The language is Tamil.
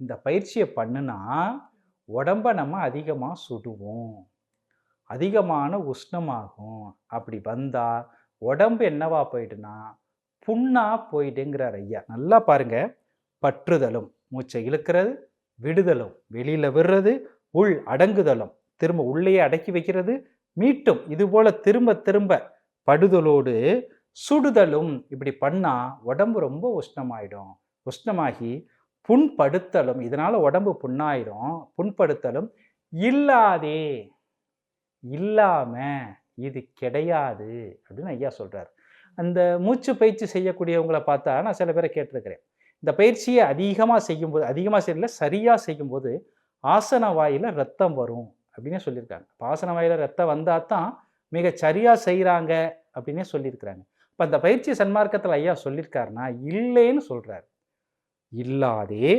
இந்த பயிற்சியை பண்ணுனா உடம்ப நம்ம அதிகமாக சுடுவோம். அதிகமான உஷ்ணமாகும். அப்படி வந்தால் உடம்பு என்னவா போயிடுனா புண்ணா போயிடுங்கிறார் ஐயா. நல்லா பாருங்க. பற்றுதலும் மூச்சை இழுக்கிறது விடுதலும் வெளியில் விடுறது உள் அடங்குதலும் திரும்ப உள்ளேயே அடக்கி வைக்கிறது மீட்டும். இது போல திரும்ப திரும்ப படுதலோடு சுடுதலும் இப்படி பண்ணால் உடம்பு ரொம்ப உஷ்ணமாயிடும். உஷ்ணமாகி புண்படுத்தலும் இதனால் உடம்பு புண்ணாயிடும் புண்படுத்தலும் இல்லாதே இல்லாம இது கிடையாது அப்படின்னு ஐயா சொல்கிறார் அந்த மூச்சு பயிற்சி செய்யக்கூடியவங்களை பார்த்தா நான் சில பேரை கேட்டிருக்கிறேன். இந்த பயிற்சியை அதிகமாக செய்யும்போது அதிகமாக செய்யல சரியாக செய்யும்போது ஆசன வாயில் ரத்தம் வரும் அப்படின்னே சொல்லியிருக்காங்க. அப்ப ஆசன வாயில் ரத்தம் வந்தால் தான் மிக சரியாக செய்கிறாங்க அப்படின்னே சொல்லியிருக்கிறாங்க. இப்போ அந்த பயிற்சி சன்மார்க்கத்தில் ஐயா சொல்லியிருக்காருன்னா இல்லைன்னு சொல்கிறாரு இல்லாதே